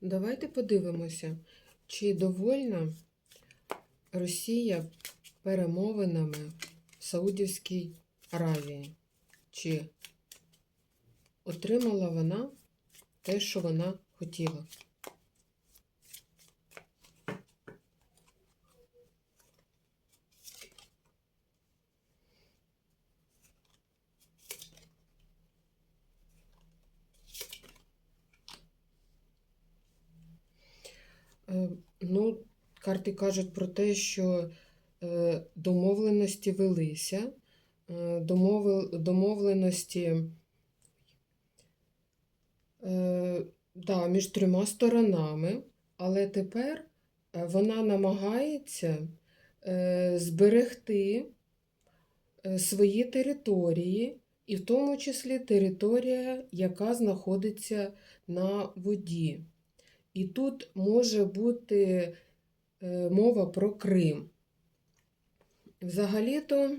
Давайте подивимося, чи довольна Росія перемовинами в Саудівській Аравії, чи отримала вона те, що вона хотіла. Ну, карти кажуть про те, що е, домовленості велися, е, домовленості е, да, між трьома сторонами, але тепер е, вона намагається е, зберегти е, свої території, і в тому числі територія, яка знаходиться на воді. І тут може бути е, мова про Крим. Взагалі-то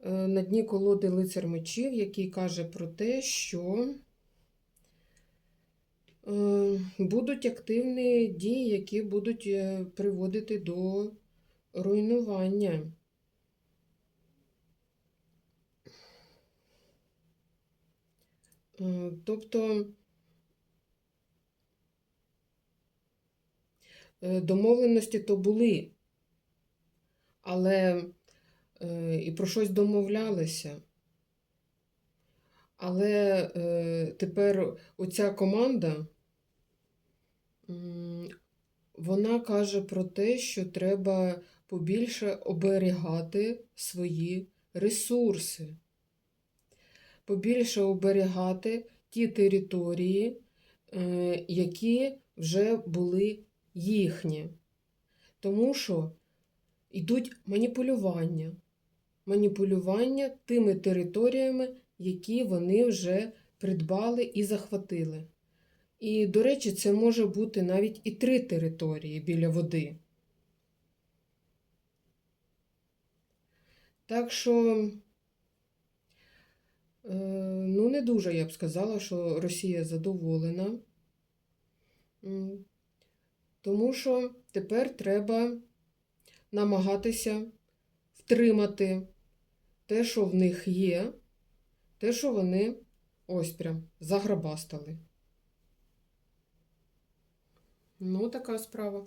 е, на дні колоди лицар мечів, який каже про те, що е, будуть активні дії, які будуть приводити до руйнування. Тобто домовленості то були, але е, і про щось домовлялися. Але е, тепер оця команда, вона каже про те, що треба побільше оберігати свої ресурси, побільше оберігати ті території, е, які вже були їхні. Тому що йдуть маніпулювання. Маніпулювання тими територіями, які вони вже придбали і захватили. І, до речі, це може бути навіть і три території біля води. Так що, е, ну, не дуже я б сказала, що Росія задоволена. Тому що тепер треба намагатися втримати те, що в них є, те, що вони ось прям заграбастали. Ну, така справа.